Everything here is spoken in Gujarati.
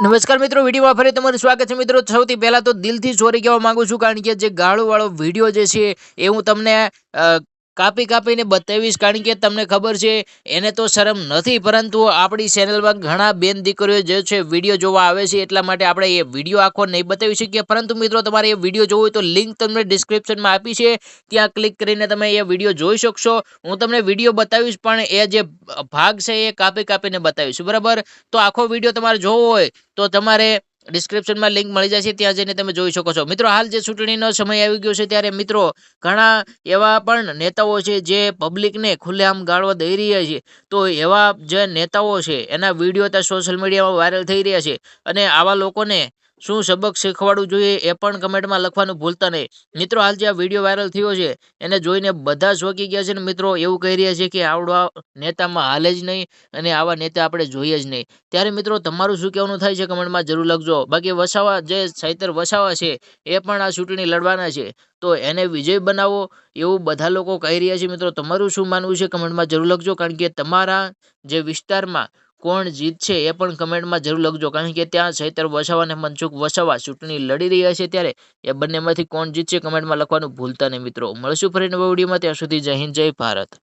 નમસ્કાર મિત્રો, વિડીયોમાં ફરી તમારું સ્વાગત છે. મિત્રો, સૌથી પહેલાં તો દિલથી સોરી કહેવા માંગુ છું, કારણ કે જે ગાળોવાળો વીડિયો જે છે એ હું તમને કાપી કાપીને બતાવીશ, કારણ કે તમને ખબર છે, એને તો શરમ નથી, પરંતુ આપણી ચેનલમાં ઘણા બેન દીકરીઓ જે છે, વીડિયો જોવા આવે છે, એટલા માટે આપણે એ વીડિયો આખો નહીં બતાવી શકીએ. પરંતુ મિત્રો, તમારે એ વીડિયો જોવો હોય તો લિંક તમને ડિસ્ક્રિપ્શનમાં આપી છે. ત્યાં ક્લિક કરીને તમે એ વીડિયો જોઈ શકશો. હું તમને વીડિયો બતાવીશ, પણ એ જે ભાગ છે, એ કાપી કાપીને બતાવીશ. બરાબર? તો આખો વીડિયો તમારે જોવો હોય તો તમારે ડિસ્ક્રિપ્શનમાં લિંક મળી જશે ત્યાં જઈને તમે જોઈ શકો છો. મિત્રો, હાલ જે ચૂંટણીનો સમય આવી ગયો છે, ત્યારે મિત્રો, ઘણા એવા પણ નેતાઓ છે, જે પબ્લિકને ખુલ્લેઆમ ગાળવા દઈ રહ્યા છે. તો એવા જે નેતાઓ છે, એના વીડિયો ત્યાં સોશિયલ મીડિયામાં વાયરલ થઈ રહ્યા છે. અને આવા લોકોને શું સબક શીખવાડવું જોઈએ એ પણ કમેન્ટમાં લખવાનું ભૂલતા નહીં. મિત્રો, હાલ જે આ વીડિયો વાયરલ થયો છે, એને જોઈને બધા શોકી ગયા છે ને મિત્રો, એવું કહી રહ્યા છે કે આવડો નેતામાં હાલે જ નહીં અને આવા નેતા આપણે જોઈએ જ નહીં. ત્યારે મિત્રો, તમારું શું કહેવાનું થાય છે કમેન્ટમાં જરૂર લખજો. બાકી વસાવા, જે સૈતર વસાવા છે, એ પણ આ ચૂંટણી લડવાના છે. તો એને વિજય બનાવો એવું બધા લોકો કહી રહ્યા છે. મિત્રો, તમારું શું માનવું છે કમેન્ટમાં જરૂર લખજો. કારણ કે તમારા જે વિસ્તારમાં કોણ જીતશે એ પણ કમેન્ટમાં જરૂર લખજો. કારણ કે ત્યાં સૈતર વસાવા અને મનસુખ વસાવા ચૂંટણી લડી રહ્યા છે ત્યારે એ બંનેમાંથી કોણ જીતશે કમેન્ટમાં લખવાનું ભૂલતા નહીં મિત્રો. મળશું ફરી નવા વિડીયોમાં. ત્યાં સુધી જય હિન્દ, જય ભારત.